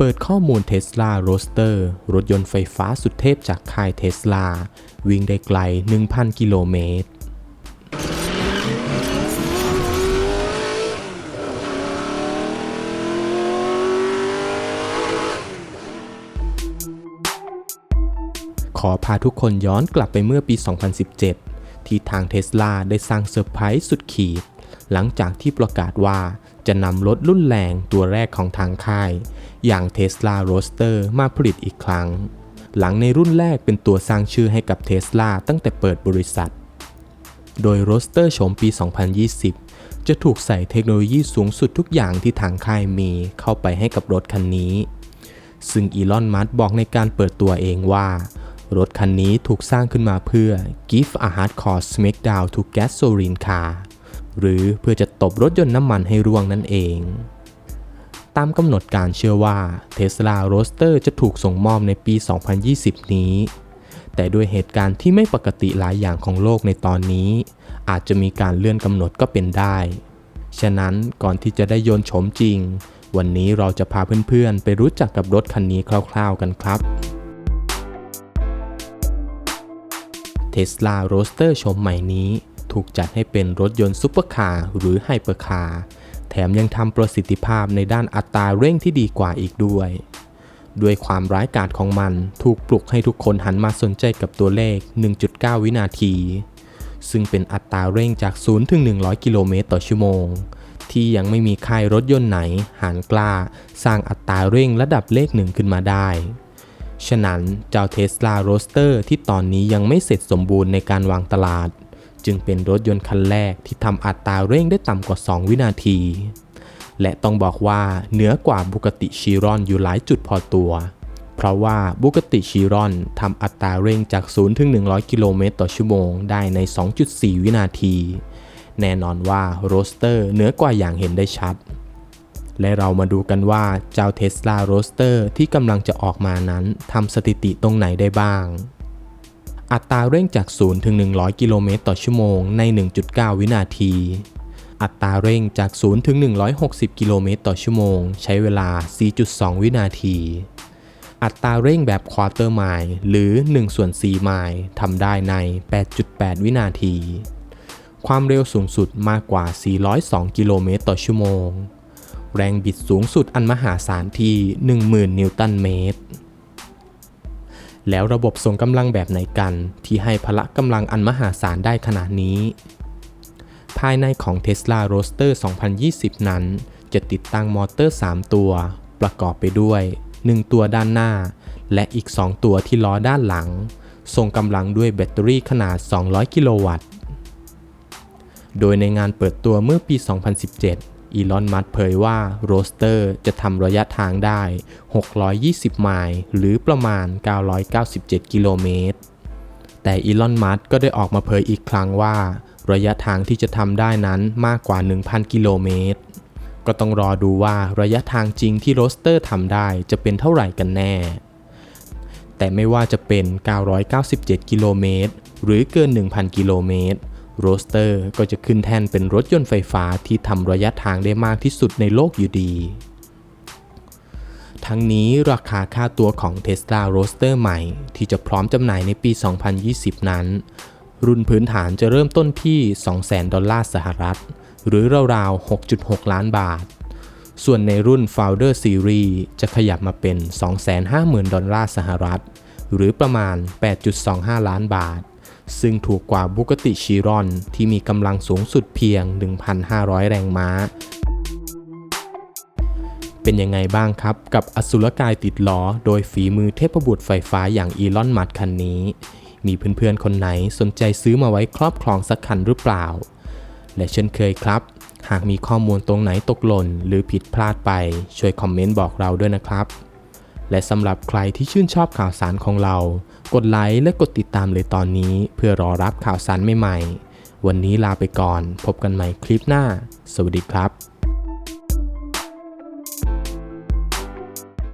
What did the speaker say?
เปิดข้อมูล Tesla Roadster รถยนต์ไฟฟ้าสุดเทพจากค่าย Tesla วิ่งได้ไกล 1,000 กิโลเมตร ขอพาทุกคนย้อนกลับไปเมื่อปี 2017 ที่ทางเท sla ได้สร้างเซอร์ไพรส์สุดขีด หลังจากที่ประกาศว่า จะนำรถรุ่นแรงตัวแรกของทางค่าย อย่าง Tesla Roadster มาผลิตอีกครั้ง หลังในรุ่นแรกเป็นตัวสร้างชื่อให้กับ Tesla ตั้งแต่เปิดบริษัท โดย Roadster โฉมปี 2020 จะถูกใส่เทคโนโลยีสูงสุดทุกอย่างที่ทางค่ายมีเข้าไปให้กับรถคันนี้ ซึ่งอีลอน มัสบอกในการเปิดตัวเองว่ารถคันนี้ถูกสร้างขึ้นมาเพื่อ give a hardcore smackdown to gasoline car หรือเพื่อจะตบรถยนต์น้ำมันให้ร่วงนั่นเอง ตามกำหนดการเชื่อว่า Tesla Roadster จะถูกส่งมอบในปี 2020 นี้ แต่ด้วยเหตุการณ์ที่ไม่ปกติหลายอย่างของโลกในตอนนี้ อาจจะมีการเลื่อนกำหนดก็เป็นได้ ฉะนั้นก่อนที่จะได้โยนโฉมจริง วันนี้เราจะพาเพื่อนๆ ไปรู้จักกับรถคันนี้คร่าวๆกันครับ Tesla Roadster โฉมใหม่นี้ ถูกจัดให้เป็นรถยนต์ซุปเปอร์คาร์หรือไฮเปอร์คาร์ แถมยังทำประสิทธิภาพในด้านอัตราเร่งที่ดีกว่าอีกด้วย ด้วยความร้ายกาจของมันถูกปลุกให้ทุกคนหันมาสนใจกับตัวเลข 1.9 วินาที ซึ่งเป็นอัตราเร่งจาก 0 ถึง 100 กิโลเมตรต่อชั่วโมง ที่ยังไม่มีค่ายรถยนต์ไหนหานกล้า สร้างอัตราเร่งระดับเลขหนึ่งขึ้นมาได้ฉะนั้นเจ้า Tesla Roadster ที่ตอนนี้ยังไม่เสร็จสมบูรณ์ในการวางตลาด จึงเป็นรถยนต์คันแรกที่ทำอัตราเร่งได้ต่ำกว่า 2 วินาที และต้องบอกว่าเหนือกว่าบุกติชิรอนอยู่หลายจุดพอตัว เพราะว่าบุกติชิรอนทำอัตราเร่งจาก 0 ถึง 100 กิโลเมตรต่อชั่วโมงได้ใน 2.4 วินาที แน่นอนว่าโรสเตอร์เหนือกว่าอย่างเห็นได้ชัด และเรามาดูกันว่าเจ้า Tesla Roadster ที่กำลังจะออกมานั้นทำสถิติตรงไหนได้บ้าง อัตราเร่งจาก 0 ถึง 100 กิโลเมตรต่อชั่วโมงใน 1.9 วินาที อัตราเร่งจาก 0 ถึง 160 กิโลเมตรต่อชั่วโมง ใช้เวลา 4.2 วินาที อัตราเร่งแบบควอเตอร์ไมล์หรือ1ส่วน4ไมล์ทำได้ใน 8.8 วินาที ความเร็วสูงสุดมากกว่า 402 กิโลเมตรต่อชั่วโมง แรงบิดสูงสุดอันมหาศาลที่ 10,000 นิวตันเมตร แล้วระบบส่งกำลังแบบไหนกัน ที่ให้พละกำลังอันมหาศาลได้ขนาดนี้ ภายในของ Tesla Roadster 2020 นั้น จะติดตั้งมอเตอร์ 3 ตัว ประกอบไปด้วย 1 ตัวด้านหน้า และอีก 2 ตัวที่ล้อด้านหลัง ส่งกำลังด้วยแบตเตอรี่ขนาด 200 กิโลวัตต์ โดยในงานเปิดตัวเมื่อปี 2017 อีลอน มัสเผยว่าโรสเตอร์จะทำระยะทางได้ 620 ไมล์ หรือประมาณ 997 กิโลเมตร แต่อีลอน มัสก็ได้ออกมาเผยอีกครั้งว่า ระยะทางที่จะทำได้นั้นมากกว่า 1,000 กิโลเมตร ก็ต้องรอดูว่าระยะทางจริงที่โรสเตอร์ทำได้จะเป็นเท่าไหร่กันแน่ แต่ไม่ว่าจะเป็น 997 กิโลเมตร หรือเกิน 1,000 กิโลเมตร โรสเตอร์ก็จะขึ้นแท่นเป็นรถยนต์ไฟฟ้าที่ทำระยะทางได้มากที่สุดในโลกอยู่ดี ทั้งนี้ราคาค่าตัวของ Tesla Roadster ใหม่ ที่จะพร้อมจำหน่ายในปี 2020 นั้น รุ่นพื้นฐานจะเริ่มต้นที่ 200,000 ดอลลาร์สหรัฐ หรือราวๆ 6.6 ล้านบาท ส่วนในรุ่น Founder Series จะขยับมาเป็น 250,000 ดอลลาร์สหรัฐ หรือประมาณ 8.25 ล้านบาท ซึ่งถูกกว่าบุกติชิรอนที่มีกำลังสูงสุดเพียง 1,500 แรงม้า เป็นยังไงบ้างครับกับอสุรกายติดล้อ โดยฝีมือเทพบุตรไฟฟ้าอย่างอีลอนมัสคันนี้ มีเพื่อนๆคนไหนสนใจซื้อมาไว้ครอบครองสักคันหรือเปล่า และเช่นเคยครับ หากมีข้อมูลตรงไหนตกหล่นหรือผิดพลาดไปช่วยคอมเมนต์บอกเราด้วยนะครับ และสำหรับใครที่ชื่นชอบข่าวสารของเรา กดไลค์และกดติดตามเลยตอนนี้ เพื่อรอรับข่าวสารใหม่ๆ วันนี้ลาไปก่อน พบกันใหม่คลิปหน้า สวัสดีครับ